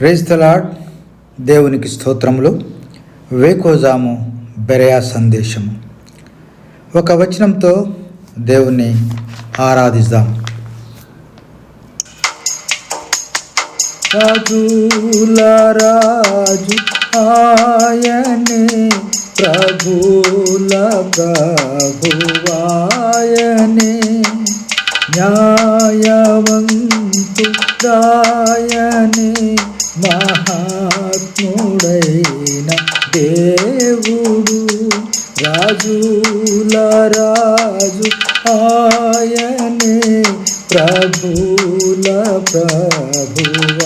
Praise తలాడ్ దేవునికి స్తోత్రములు. వేకోజాము బెరయా సందేశము. ఒక వచనంతో దేవుణ్ణి ఆరాధిద్దాం. రాజుల రాజు ఆయనే ప్రభుల ప్రభువాయనే న్యాయవంతుడాయనే మహాత్ముడైన దేవుడు రాజుల రాజు ఆయనే ప్రభుల ప్రభువాయనే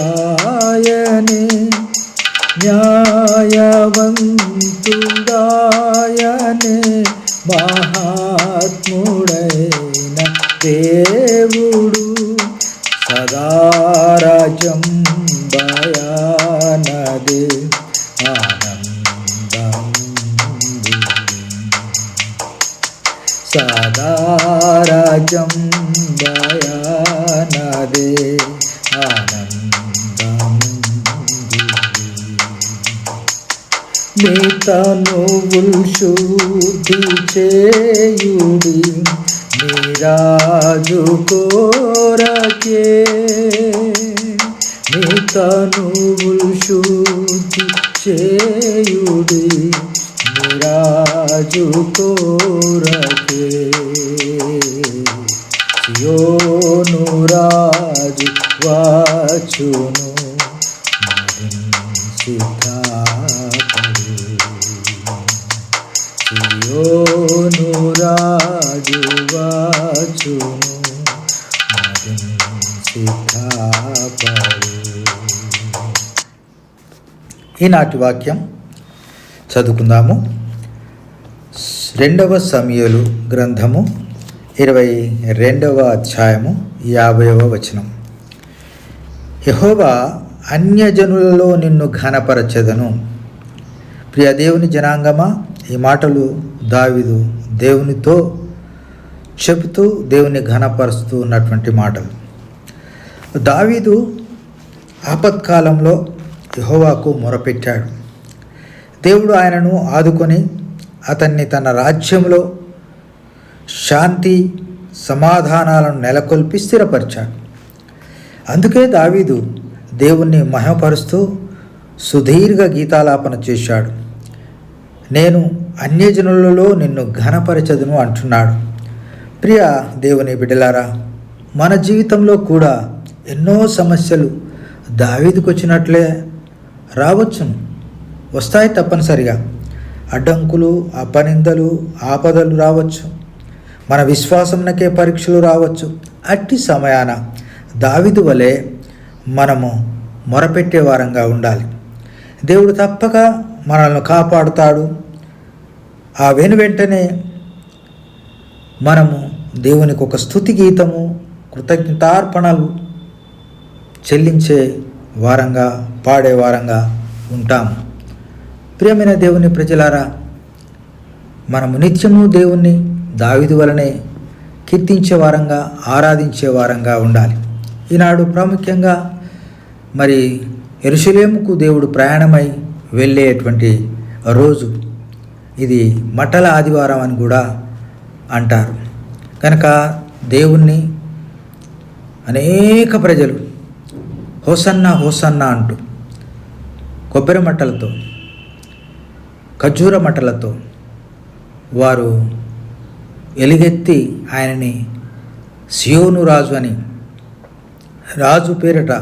న్యాయవంతుడాయనే మహాత్ముడైన దేవుడు భయానదే ఆనందం సదారాజం భయానదే ఆనందం మీ తనువుల్ శుద్ధి చేయుడి మీ రాజు కోరకే మీ తనువుల్ శుద్ధి చేయుడి మీ రాజు కోరకే సియోను రాజు వాచును సిద్ధాపడు సియోను రాజు వాచును ఈనాటి వాక్యం చదువుకుందాము. రెండవ సమయలు గ్రంథము ఇరవై రెండవ అధ్యాయము యాభైవ వచనం. యహోవా అన్యజనులలో నిన్ను ఘనపరచెదను. ప్రియ దేవుని జనాంగమా ఈ మాటలు దావిదు దేవునితో చెబుతూ దేవుని ఘనపరుస్తూ ఉన్నటువంటి మాటలు. దావీదు ఆపత్కాలంలో యహోవాకు మొరపెట్టాడు. దేవుడు ఆయనను ఆదుకొని అతన్ని తన రాజ్యంలో శాంతి సమాధానాలను నెలకొల్పి స్థిరపరిచాడు. అందుకే దావీదు దేవుణ్ణి మహిమపరుస్తూ సుదీర్ఘ గీతాలాపన చేశాడు. నేను అన్యజనులలో నిన్ను ఘనపరచదును అంటున్నాడు. ప్రియ దేవుని బిడ్డలారా మన జీవితంలో కూడా ఎన్నో సమస్యలు దావీదుకు వచ్చినట్లే రావచ్చును. వస్తాయి తప్పనిసరిగా. అడ్డంకులు అపనిందలు ఆపదలు రావచ్చు. మన విశ్వాసంనకే పరీక్షలు రావచ్చు. అట్టి సమయాన దావిదు వలె మనము మొరపెట్టే వారంగా ఉండాలి. దేవుడు తప్పక మనల్ని కాపాడుతాడు. ఆ వెను వెంటనే మనము దేవునికి ఒక స్థుతి గీతము కృతజ్ఞతార్పణలు చెల్లించే వారంగా పాడే వారంగా ఉంటాము ప్రియమైన దేవుని ప్రజలారా మనము నిత్యము దేవుణ్ణి దావిదు వలనే కీర్తించే వారంగా ఆరాధించే వారంగా ఉండాలి. ఈనాడు ప్రాముఖ్యంగా మరి ఎరుషలేముకు దేవుడు ప్రయాణమై వెళ్ళేటువంటి రోజు. ఇది మటల ఆదివారం అని కూడా అంటారు. కనుక దేవుణ్ణి అనేక ప్రజలు హోసన్న హోసన్న అంటూ. కొబ్బరి మట్టలతో ఖర్జూర మట్టలతో వారు ఎలుగెత్తి ఆయనని సియోను రాజు అని రాజు పేరిట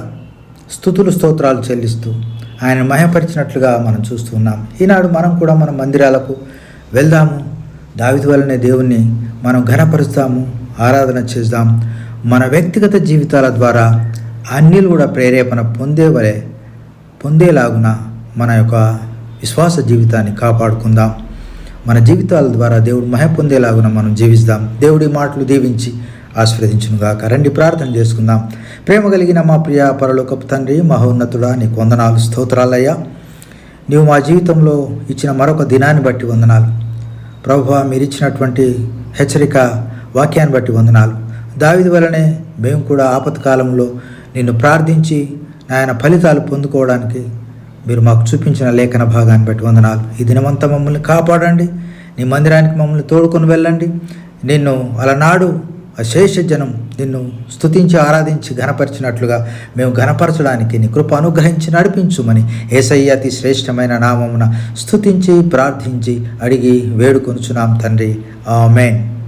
స్థుతులు స్తోత్రాలు చెల్లిస్తూ ఆయన మహపరిచినట్లుగా మనం చూస్తున్నాం ఈనాడు మనం కూడా మన మందిరాలకు వెళ్దాము. దావిది వలనే దేవుణ్ణి మనం ఘనపరుస్తాము ఆరాధన చేద్దాం. మన వ్యక్తిగత జీవితాల ద్వారా అన్నిలు కూడా ప్రేరేపణ పొందే వలె పొందేలాగున మన యొక్క విశ్వాస జీవితాన్ని కాపాడుకుందాం. మన జీవితాల ద్వారా దేవుడు మహ పొందేలాగున మనం జీవిస్తాం. దేవుడి మాటలు దీవించి ఆశీర్వదించునుగాక. రండి ప్రార్థన చేసుకుందాం. ప్రేమ కలిగిన మా ప్రియ పరలోకపు తండ్రి మహోన్నతుడా నీకు వందనాలు స్తోత్రాలయ్యా. నీవు మా జీవితంలో ఇచ్చిన మరొక దినాన్ని బట్టి వందనాలు. ప్రభు మీరు ఇచ్చినటువంటి హెచ్చరిక వాక్యాన్ని బట్టి వందనాలు. దావిది వలనే మేము కూడా ఆపత్కాలంలో నిన్ను ప్రార్థించి ఆయన ఫలితాలు పొందుకోవడానికి మీరు మాకు చూపించిన లేఖన భాగాన్ని బట్టి వందనాలు. ఈ దినమంతా మమ్మల్ని కాపాడండి. నీ మందిరానికి మమ్మల్ని తోడుకొని వెళ్ళండి. నిన్ను అలనాడు అశేష జనం నిన్ను స్తుతించి ఆరాధించి ఘనపరిచినట్లుగా మేము ఘనపరచడానికి నీ కృప అనుగ్రహించి నడిపించుమని ఏసయ్య అతి శ్రేష్టమైన నామమున స్తుతించి ప్రార్థించి అడిగి వేడుకొనుచున్నాం తండ్రి. ఆమెన్.